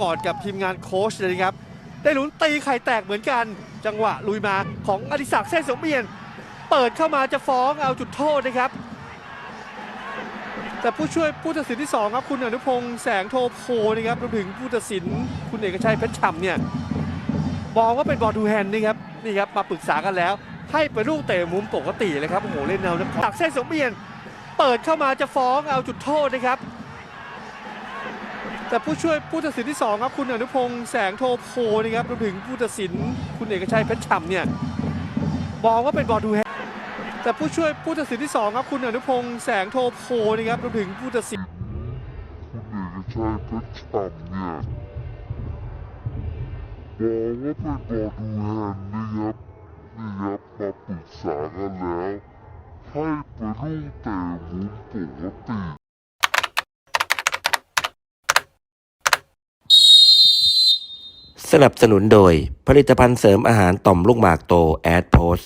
กอดกับทีมงานโค้ชเลยนะครับ ได้ลุ้นตีไข่แตกเหมือนกัน จังหวะลุยมาของอดิศักดิ์เส้นสมเบียน เปิดเข้ามาจะฟ้องเอาจุดโทษนะครับ แต่ผู้ช่วยผู้ตัดสินที่สองครับคุณอนุพงษ์แสงโทโพนะครับรวมถึงผู้ตัดสินคุณเอกชัยเพชรฉ่ำเนี่ยมองว่าเป็นบอลทูแฮนด์นะครับนี่ครับมาปรึกษากันแล้ว ให้เป็นลูกเตะมุมปกติเลยครับโอ้โหเล่นแนวนะตักเส้นสมเบียน เปิดเข้ามาจะฟ้องเอาจุดโทษนะครับ แต่ผู้ช่วยผู้ตัดสินที่สองครับ คุณอนุพงษ์แสงโทโพนะครับรวมถึงผู้ตัดสินคุณเอกชัยเพชรฉ่ำเนี่ยมองว่าเป็นบอลทูแฮแต่ผู้ช่วยผู้ตัดสินที่สองครับ คุณอนุพงษ์แสงโทโพนะครับรวมถึงผู้ตัดสินคุณเอกชัยเพชรฉ่ำเนี่ยมองว่าเป็นบอลดูแฮนะครับนี่ครับมาปรึกษากันแล้วให้เป็นลูกเตะมุมปกติ นับสนุนโดยผลิตภัณฑ์เสริมอาหารต่อมลูกหมากโตแอดโพส